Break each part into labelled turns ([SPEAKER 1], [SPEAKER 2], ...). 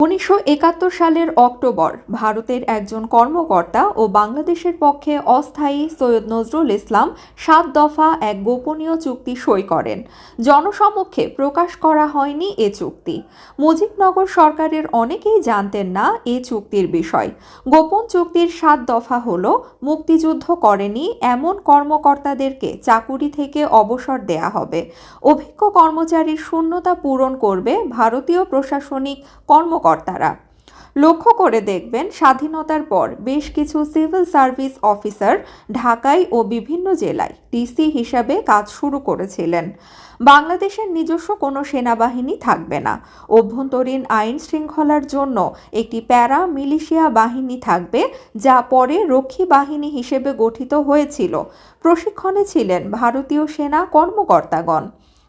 [SPEAKER 1] উনিশশো একাত্তর সালের অক্টোবর ভারতের একজন কর্মকর্তা ও বাংলাদেশের পক্ষে অস্থায়ী সৈয়দ নজরুল ইসলাম সাত দফা এক গোপনীয় চুক্তি সই করেন। জনসমক্ষে প্রকাশ করা হয়নি এ চুক্তি। মুজিবনগর সরকারের অনেকেই জানতেন না এ চুক্তির বিষয়। গোপন চুক্তির সাত দফা হল, মুক্তিযুদ্ধ করেনি, এমন কর্মকর্তাদেরকে চাকুরি থেকে অবসর দেয়া হবে। অভিজ্ঞ কর্মচারীর শূন্যতা পূরণ করবে ভারতীয় প্রশাসনিক কর্মকর্তারা লক্ষ্য করে দেখবেন, স্বাধীনতার পর বেশ কিছু সিভিল সার্ভিস অফিসার ঢাকায় ও বিভিন্ন জেলায় ডিসি হিসাবে কাজ শুরু করেছিলেন। বাংলাদেশের নিজস্ব কোনো সেনাবাহিনী থাকবে না। অভ্যন্তরীণ আইন শৃঙ্খলার জন্য একটি প্যারা মিলিশিয়া বাহিনী থাকবে, যা পরে রক্ষী বাহিনী হিসেবে গঠিত হয়েছিল। প্রশিক্ষণে ছিলেন ভারতীয় সেনা কর্মকর্তাগণ।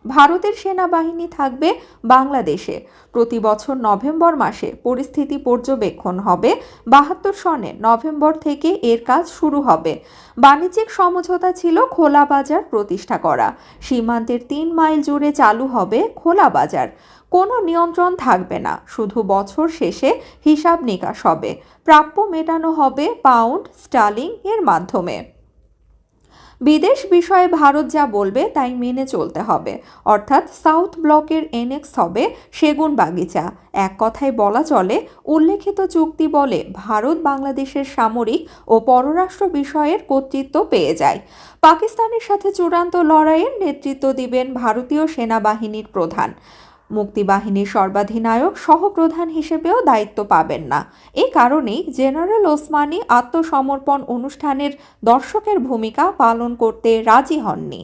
[SPEAKER 1] ভারতের সেনাবাহিনী থাকবে বাংলাদেশে। প্রতি বছর নভেম্বর মাসে পরিস্থিতি পর্যবেক্ষণ হবে। বাহাত্তর সনে নভেম্বর থেকে এর কাজ শুরু হবে। বাণিজ্যিক সমঝোতা ছিল খোলা বাজার প্রতিষ্ঠা করা। সীমান্তের তিন মাইল জুড়ে চালু হবে খোলা বাজার। কোনো নিয়ন্ত্রণ থাকবে না, শুধু বছর শেষে হিসাব নিকাশ হবে। প্রাপ্য মেটানো হবে পাউন্ড স্টালিং এর মাধ্যমে। বিদেশ বিষয়ে ভারত যা বলবে তাই মেনে চলতে হবে। অর্থাৎ সাউথ ব্লকের এনেক্স হবে সেগুন বাগিচা। এক কথায় বলা চলে, উল্লেখিত চুক্তি বলে ভারত বাংলাদেশের সামরিক ও পররাষ্ট্র বিষয়ের কর্তৃত্ব পেয়ে যায়। পাকিস্তানের সাথে চূড়ান্ত লড়াইয়ের নেতৃত্ব দিবেন ভারতীয় সেনাবাহিনীর প্রধান। মুক্তিবাহিনীর সর্বাধিনায়ক সহপ্রধান হিসেবেও দায়িত্ব পাবেন না। এ কারণেই জেনারেল ওসমানী আত্মসমর্পণ অনুষ্ঠানের দর্শকের ভূমিকা পালন করতে রাজি হননি।